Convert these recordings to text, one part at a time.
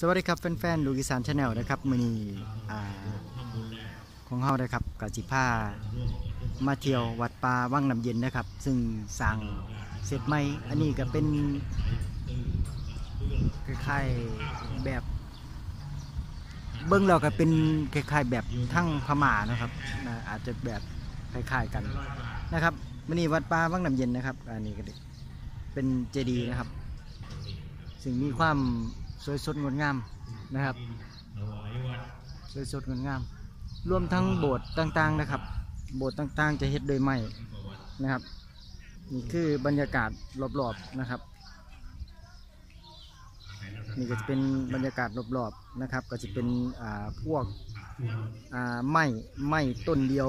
สวัสดีครับแฟนๆลูกิสานชาแนลนะครับมือนี้อ่าของเฮานะครับกจิพามาเที่ยววัดป่าวังน้ำเย็นนะครับ ซึ่งสร้างเสร็จใหม่อันนี้ก็เป็นคล้ายๆแบบ เบื้องเราก็เป็นคล้ายๆแบบทั้งพม่านะครับอาจจะแบบคล้ายๆกันนะครับมือนีวัดป่าวังน้ำเย็นนะครับ อันนี้ก็เป็นเจดีย์นะครับ ซึ่งมีความ สวยสดงดงามนะครับ สวยสดงดงาม รวมทั้งโบสถ์ต่างๆนะครับ โบสถ์ต่างๆ จะเฮ็ดโดยไม้นะครับนี่คือบรรยากาศรอบๆนะครับนี่ก็จะเป็นบรรยากาศรอบๆนะครับ ก็จะเป็นอ่าพวกอ่าไม้ไม้ต้นเดียว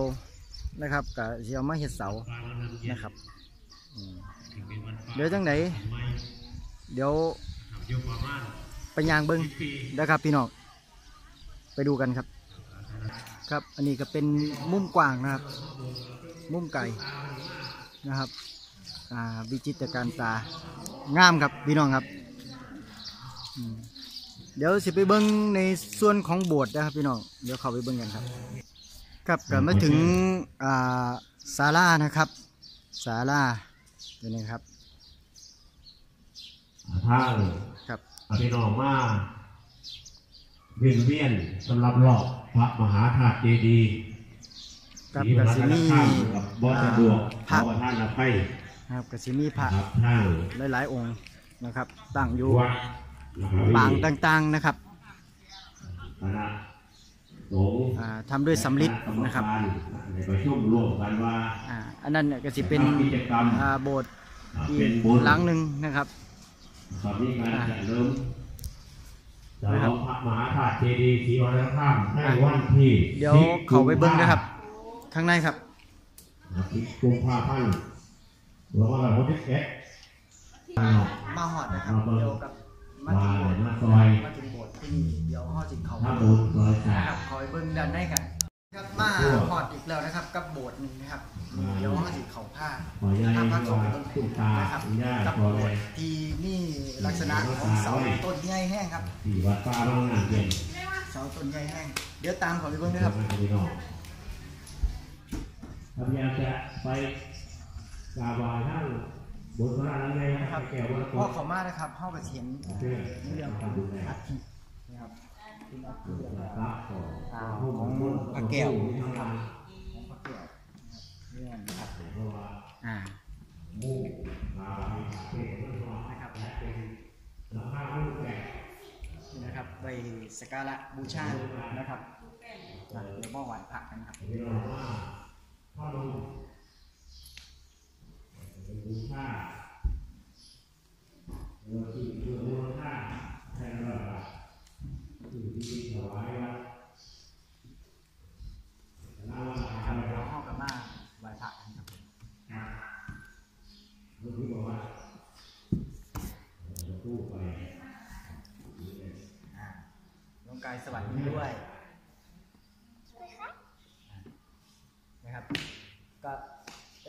นะครับกับเสียวมาเห็ดเสานะครับอืมเดี๋ยวจังไหนเดี๋ยวไป ยางเบิ้งนะครับพี่น้องไปดูกันครับ ครับอันนี้ก็เป็นมุมกว้างนะครับ มุมไก่นะครับวิจิตรการตางามครับพี่น้องครับ เดี๋ยวสิไปเบิ้งในส่วนของโบสถ์นะครับพี่น้องเดี๋ยวเข้าไปเบิ้งกันครับ ครับก็มาถึงศาลานะครับศาลาเดี๋ยวนี้ครับทาง ครับอภิน้องมาเวียนเวียนสำหรับรอบพระมหาธาตุเจดีย์กับศรีกมสิหามีข้ามกับบอสสะดวกพระขอท่านอภัยครับกสิมีพระครับทางหลายๆองค์นะครับ ตั้งอยู่วัดมหาวิปางต่างๆนะครับคณะสงฆ์อ่าทำด้วยสำริดนะครับกมการในประชุมร่วมกันว่าอ่าอันนั้นเนี่ยก็สิเป็นกิจกรรมอ่าโบสถ์อ่าอีเป็นกบุญหลังหนึ่งนะครับ ตอนนี้งานจะเริ่มจะนะครัเอาบพระมหาธาตุเจดีย์ศรีวัฒนธรรมให้วันที่เดี๋ยว10เขาไปเบิ้งนะครับ ข้างในครับสิบกุมภาพันธ์หรือว่าแบบวันที่เอ็ดมาหอดนะครับมาเบิ่งเดี๋ยวกับมามาถึงโบสถ์มาซอยมาถึงโบสถ์ที่นี่เดี๋ยวห่อจิตเขาถ้าบุญซอยสานะครับคอยเบิ้งดันได้กัน ครับมาหอดอีกแล้วนะครับกับโบสถ์หนึ่งนะครับเดี๋ยวห่อจิตเขาผ้าขออนุญาตถ้าพระสงฆ์ว่าต้นคุณตานะครับคุณย่ากับขอโบเลสยถ์ที่นี่ลักษณะของเสาต้นใหญ่แห้งครับที่วัดป้าบ้างงานเย็นเสาต้นใหญ่แห้ง เดี๋ยวตามเขาไปเบิ้งนะครับพี่น้องพยายามจะไปกราบไหว้ท่านบนพระนันไงนะครับแก้ววัดพ่อเขามานะครับพ่อกับเห็นเพื่อในเรื่องของดูแลอัฐินะครับเป็นอัฐิพระ ของอ่าของพระแก้วนะครับของพระแก้วนะครับเรื่องนะครับอ่ามู่มาเพื่อเพื่อนะครับหลังคาลูกแก่นี่นะครับไปสักการะบูชานะครับอะเดี๋ยวมอไหว้พระกันครับพี่น้องว่าพ่อลุงเป็นบูชาเมื่อที่คือบูชาแทนเราที่ที่ถวายวัดน้ำมัน ครับเดี๋ยวห้องกับมาไหว้พระกันครับ หลวงพี่บอกว่าจะตู้ไป อ่าลง กายสวัสดีด้วยนะครับ ก็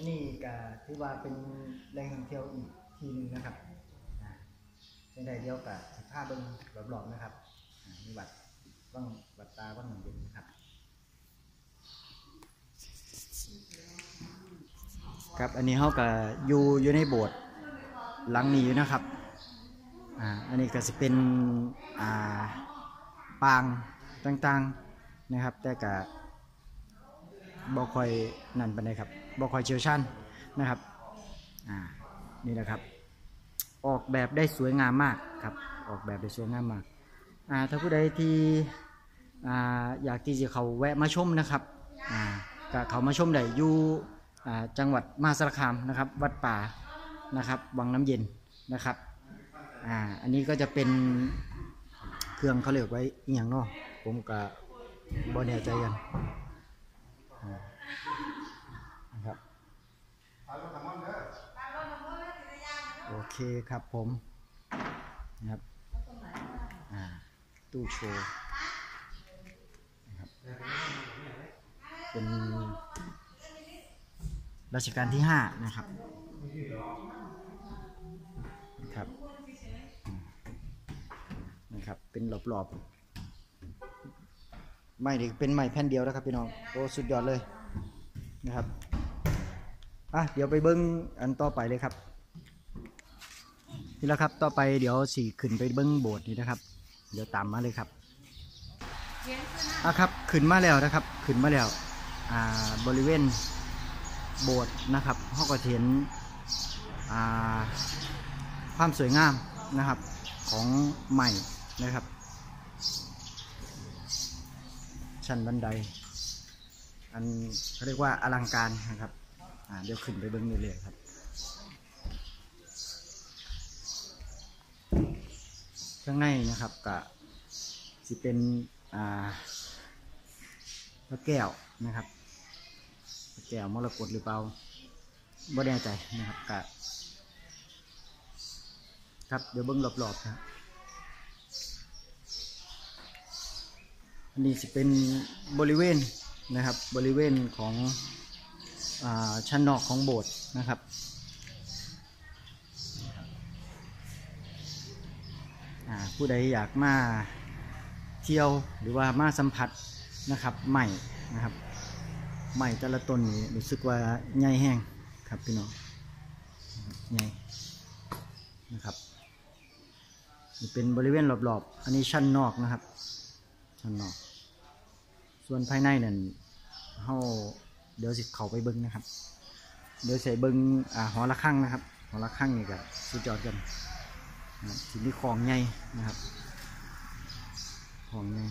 นนี้ก็ถือว่าเป็นแหล่งท่องเที่ยวอีกทีหนึงนะครับเป็นใดเดียวกับสิบห้าเบิ้งรอบๆนะครับอ่ามีวัดว่างวัดตาว่างหนองเย็นนะครับ ครับอันนี้เขาก็อยู่อยู่ในโบสถ์หลังนี้อยู่นะครับอ่าอันนี้ก็จะเป็นอ่า ปางต่างๆนะครับ แต่ก็บ่คอยนั่นปานใดครับบ่คอยเชี่ยวชาญนะครับอ่านี่แหละครับ ออกแบบได้สวยงามมากครับ ออกแบบได้สวยงามมากอ่าถ้าผู้ใดที่อ่าอยากที่จะเขาแวะมาชมนะครับอ่าก็เขามาชมได้อยู่อ่าจังหวัดมหาสารคามนะครับ วัดป่านะครับวังน้ำเย็นนะครับอ่าอันนี้ก็จะเป็น เครื่องเขาเรียกไว้อหย่างเนาะผมก็บ่แน่ใจกันนะครับโอเคครับผมนะครับอ่าตู้โชว์นะครับเป็นรัชกาลที่ห้านะครับ ครับอืมนะครับนะครับ เป็นรอบๆไม่นี่เป็นไม้แผ่นเดียวนะครับพี่น้องโอ้สุดยอดเลยนะครับอะเดี๋ยวไปเบิ้งอันต่อไปเลยครับนี่แหละครับต่อไปเดี๋ยวสี่ขึ้นไปเบิ้งโบสถ์นี่นะครับ เดี๋ยวตามมาเลยครับอะครับขึ้นมาแล้วนะครับ ขึ้นมาแล้วอ่าบริเวณโบสถ์นะครับเขาก็จะเห็นอ่าความสวยงามนะครับของใหม่ นะครับ ชั้นบันได อันเขาเรียกว่าอลังการนะครับเดี๋ยวขึ้นไปเบิ้งเรื่อยครับข้างในนะครับก็จะเป็นอ่าพระแก้วนะครับพระแก้วมรกตหรือเปล่าบ่แน่ใจนะครับกะครับเดี๋ยวเบิ้งรอบๆนะครับ นนี้จะเป็นบริเวณนะครับบริเวณของอชั้นนอกของโบสถ์นะครับผู้ใดอยากมาเที่ยวหรือว่ามาสัมผัสนะครับใหม่นะครับใหม่แต่ละต้นนี้รู้สึกว่าใหญ่แห้งครับพี่น้องนะครับใหญ่นะครับนี่เป็นบริเวณรอบๆ อันนี้ชั้นนอกนะครับชั้นนอก ส่วนภายในนั่นเฮาเดี๋ยวสิเข้าไปเบิ้งนะครับ เดี๋ยวใส่เบิ้งอ่าหอระฆังนะครับ หอระฆังนี่ก็สุดยอดกันทีนี้ของใหญ่นะครับ ของใหญ่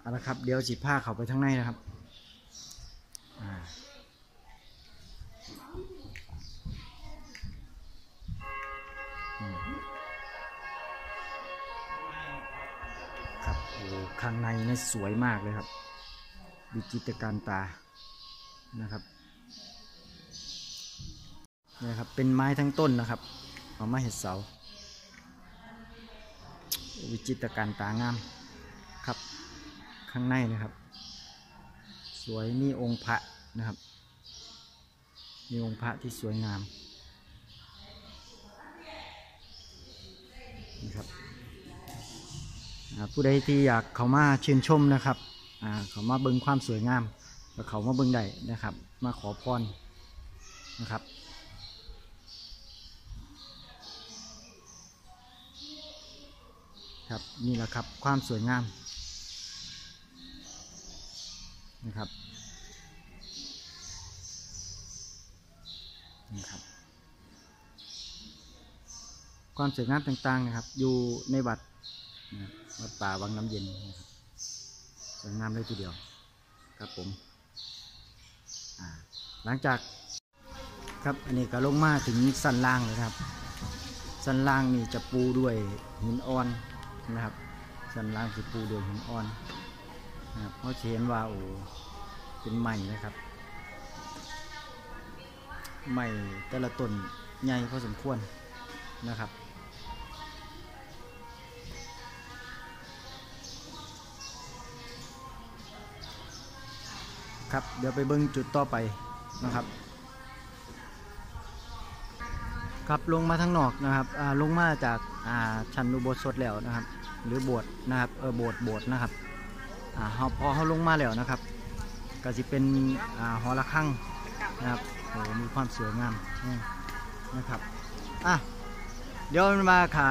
เอาละครับ เดี๋ยวจิผ้าเขาไปทางในนะครับ ข้างในนี่สวยมากเลยครับวิจิตรการตานะครับนี่ครับ เป็นไม้ทั้งต้นนะครับเอามาเห็ดเสา วิจิตรการตางามครับ ข้างในนะครับ สวยมีองค์พระนะครับ มีองค์พระที่สวยงามนี่ครับ ผู้ใดที่อยากเขามาชื่นชมนะครับเขามาเบิ่งความสวยงามก็เขามาเบิ่งได้นะครับ มาขอพรนะครับครับนี่แหละครับความสวยงามนะครับนี่ครับ ความสวยงามต่างๆนะครับ อยู่ในวัดนะครับ วัดป่าวังน้ำเย็นนะครับสวยงามเลยทีเดียวครับผมหลังจากครับอันนี้ก็ลงมาถึงสันล่างเลยครับ สันล่างนี่จะปูด้วยหินอ่อนนะครับ สันล่างจะปูด้วยหินอ่อนนะครับเพราะเห็นว่าโอ้เป็นใหม่นะครับใหม่แต่ละต้นใหญ่พอสมควรนะครับ ครับ เดี๋ยวไปเบิ้งจุดต่อไปนะครับครับลงมาทางนอกนะครับลงมาจากาชั้นอุโบสถแล้วนะครับ หรือโบสถ์นะครับเออโบสถ์โบสถ์นะครับอพอเขาลงมาแล้วนะครับ ก็จะเป็นอหอระฆังนะครับโอ้มีความสวยงามนะครับอะเดี๋ยวมาขา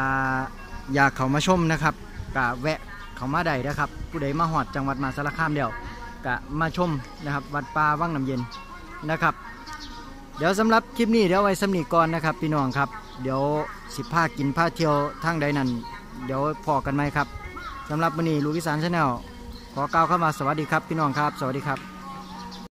อยากเขามาชมนะครับกะแวะเขามาได้นะครับ ผู้ใดมาหอดจังหวัดมาสารคามเดียว กะมาชมนะครับ วัดป่าวังน้ำเย็นนะครับ เดี๋ยวสำหรับคลิปนี้เดี๋ยวไว้สำนีก่อนนะครับพี่น้องครับ เดี๋ยวสิบผ้ากินผ้าเที่ยวทางใดนั้นเดี๋ยวพอกันไหมครับสำหรับวันนี้ลูกอีสานชาแนลขอกล่าวเข้ามาสวัสดีครับพี่น้องครับ สวัสดีครับ